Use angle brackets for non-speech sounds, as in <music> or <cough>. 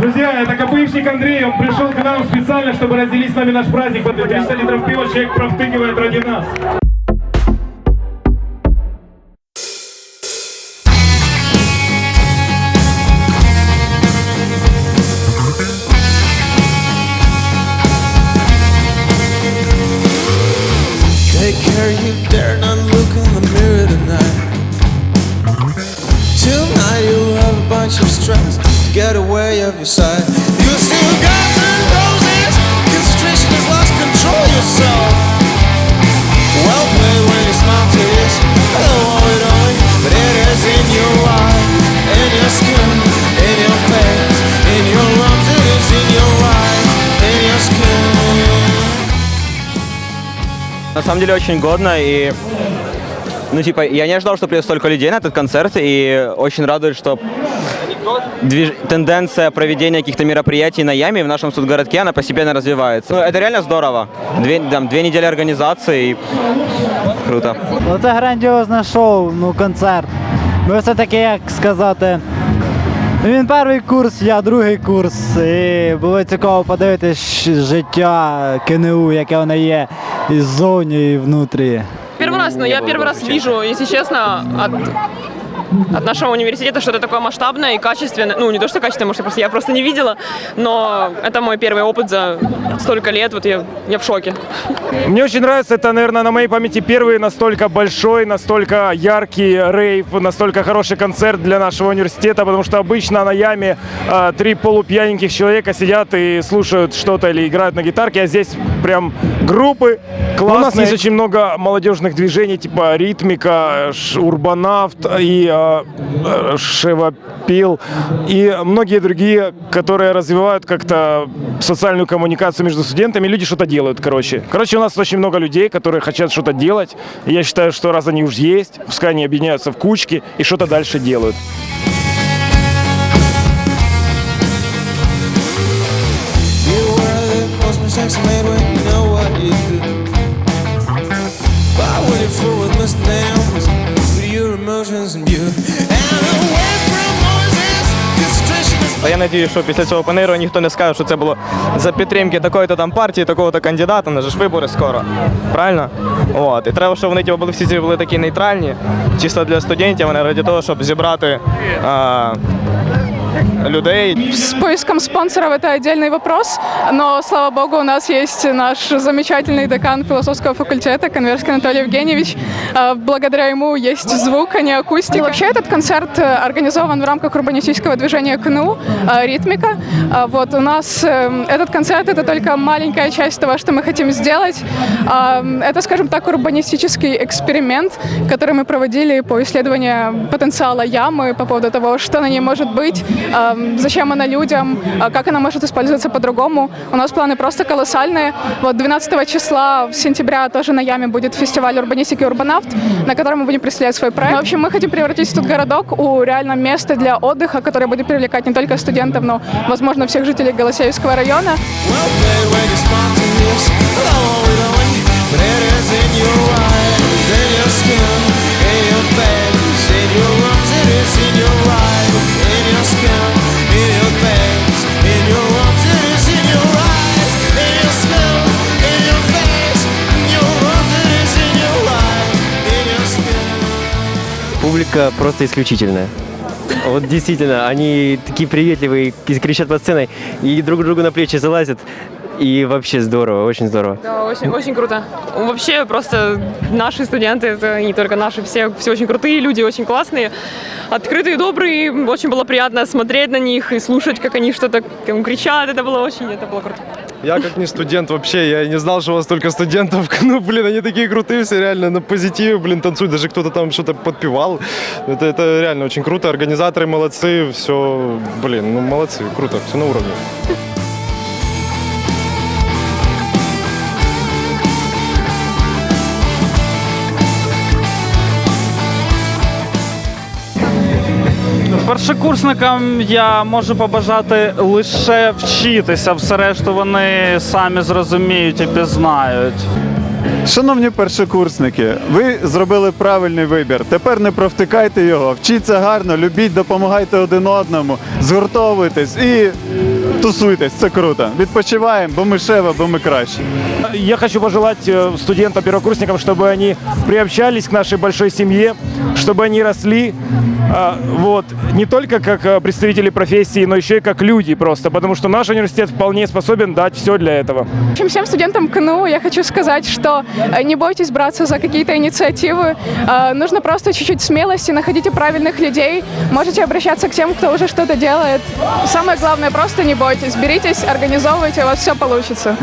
Друзья, это КПИшник Андрей, он пришел к нам специально, чтобы разделить с нами наш праздник. Под 300 литров пива человек провтыкивает ради нас. Take care, you dare not get away of your sight. You still got the roses, concentration has lost control yourself. Well played when you smile to this. Want it on, but it is in your eye, in your skin, in your face, in your arms. It is in your eye, in your skin. На самом деле очень годно и ну, типа, я не ожидал, что придет столько людей на этот концерт, и очень радует, что движ- тенденция проведения каких-то мероприятий на Яме в нашем судгородке, она постепенно развивается. Ну, это реально здорово. Две, там, две недели организации, и круто. Ну це грандіозне шоу, ну концерт. Ми все-таки, як сказати. ну, Він перший курс, я другий курс. І було цікаво подивитись життя КНУ, яке воно є і ззовні, і внутрі. Первый раз, но я первый раз вижу, если честно, от, от нашего университета что-то такое масштабное и качественное. Ну, не то, что качественное, может, я просто, я просто не видела, но это мой первый опыт за столько лет. Вот я, я в шоке. Мне очень нравится, это, наверное, на моей памяти первый настолько большой, настолько яркий рейв, настолько хороший концерт для нашего университета, потому что обычно на яме э, три полупьяненьких человека сидят и слушают что-то или играют на гитарке, а здесь прям группы классные. У нас есть очень много молодежных движений, типа ритмика, урбанавт и э, шевопил, и многие другие, которые развивают как-то социальную коммуникацию между студентами, люди что-то делают, короче. Короче, у нас очень много людей, которые хотят что-то делать. Я считаю, что раз они уж есть, пускай они объединяются в кучки и что-то дальше делают. Are made when А я надію, що після цього панеру ніхто не скаже, що це було за підтримки такої-то там партії, такого-то кандидата, на ж вибори скоро. Правильно? От. І треба, щоб вони ті, були всі ці були такі нейтральні, чисто для студентів, а не ради того, щоб зібрати а, людей. С поиском спонсоров это отдельный вопрос, но, слава богу, у нас есть наш замечательный декан философского факультета Конверский Анатолий Евгеньевич. Э, Благодаря ему есть звук, а не акустика. Вообще этот концерт э, организован в рамках урбанистического движения КНУ э, «Ритмика». А Вот у нас э, этот концерт — это только маленькая часть того, что мы хотим сделать. А, Это, скажем так, урбанистический эксперимент, который мы проводили по исследованию потенциала ямы, по поводу того, что на ней может быть, зачем она людям, а как она может использоваться по-другому. У нас планы просто колоссальные. Вот 12 числа сентября тоже на Яме будет фестиваль урбанистики «Урбанавт», на котором мы будем представлять свой проект. В общем, мы хотим превратить тут городок у реально места для отдыха, которое будет привлекать не только студентов, но, возможно, всех жителей Голосеевского района. well Публика просто исключительная. Вот действительно, они такие приветливые, кричат под сценой и друг другу на плечи залазят. И вообще здорово, очень здорово. Да, очень, очень круто. Вообще просто наши студенты, это не только наши, все, все очень крутые люди, очень классные, открытые, добрые. Очень было приятно смотреть на них и слушать, как они что-то там кричат. Это было очень, это было круто. Я как не студент вообще, я не знал, что у вас столько студентов. <laughs> Ну, блин, они такие крутые все, реально на позитиве, блин, танцуют. Даже кто-то там что-то подпевал. Это, это реально очень круто. Организаторы молодцы, все, блин, ну молодцы, круто, все на уровне. Першокурсникам я можу побажати лише вчитися, все решту вони самі зрозуміють і пізнають. Шановні першокурсники, ви зробили правильний вибір. Тепер не провтикайте його, вчіться гарно, любіть, допомагайте один одному, згуртовуйтесь і тусуйтесь, це круто. Відпочиваємо, бо ми шева, бо ми краще. Я хочу пожелать э, студентам-первокурсникам, чтобы они приобщались к нашей большой семье, чтобы они росли, а, вот, не только как э, представители профессии, но еще и как люди просто, потому что наш университет вполне способен дать все для этого. В общем, всем студентам КНУ я хочу сказать, что э, не бойтесь браться за какие-то инициативы. Э, Нужно просто чуть-чуть смелости, находите правильных людей, можете обращаться к тем, кто уже что-то делает. Самое главное, просто не бойтесь, беритесь, организовывайте, у вас все получится.